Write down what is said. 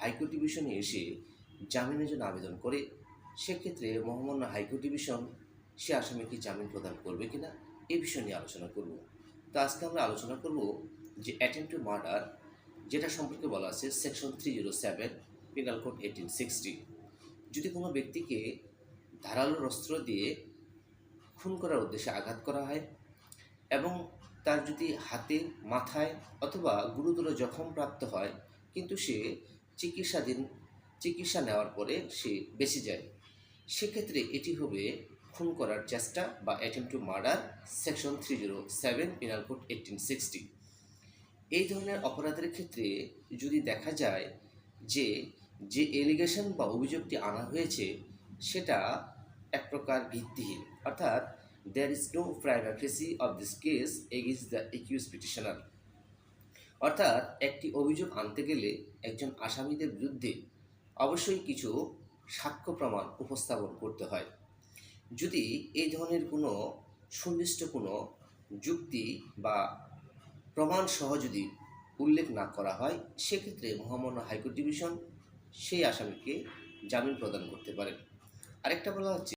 High court ডিভিশনে এসে জামিনের জন্য আবেদন করে, সেক্ষেত্রে মহামান্য হাইকোর্ট ডিভিশন সে আসামিকে জামিন প্রদান করবে কিনা এ বিষয় নিয়ে আলোচনা করব। তো আজকে আমরা আলোচনা করব যে অ্যাটেম্প টু মার্ডার যেটা সম্পর্কে বলা আছে section three zero seven penal code eighteen sixty যদি কোনো ব্যক্তিকে ধারালো অস্ত্র দিয়ে খুন করার উদ্দেশ্যে আঘাত করা হয় এবং তার যদি হাতে, মাথায় অথবা গুরুতর জখম প্রাপ্ত হয়, কিন্তু সে চিকিৎসাধীন, চিকিৎসা নেওয়ার পরে সে বেঁচে যায়। সেক্ষেত্রে এটি হবে খুন করার চেষ্টা বা attempt to murder section three zero seven penal code eighteen sixty এই ধরনের অপরাধের ক্ষেত্রে যদি দেখা যায় যে যে এলিগেশন বা অভিযোগটি আনা হয়েছে, সেটা এক প্রকার ভিত্তিহীন। অর্থাৎ there is no privacy of this case against the accuse petitioner অর্থাৎ একটি অভিযোগ আনতে গেলে একজন আসামিদের বিরুদ্ধে অবশ্যই কিছু সাক্ষ্য প্রমাণ উপস্থাপন করতে হয়। যদি এই ধরনের কোনো সুনির্দিষ্ট কোনো যুক্তি বা প্রমাণ সহ যদি উল্লেখ না করা হয়, সেক্ষেত্রে মহামান্য হাইকোর্ট ডিভিশন সেই আসামিকে জামিন প্রদান করতে পারেন। আরেকটা বলা হচ্ছে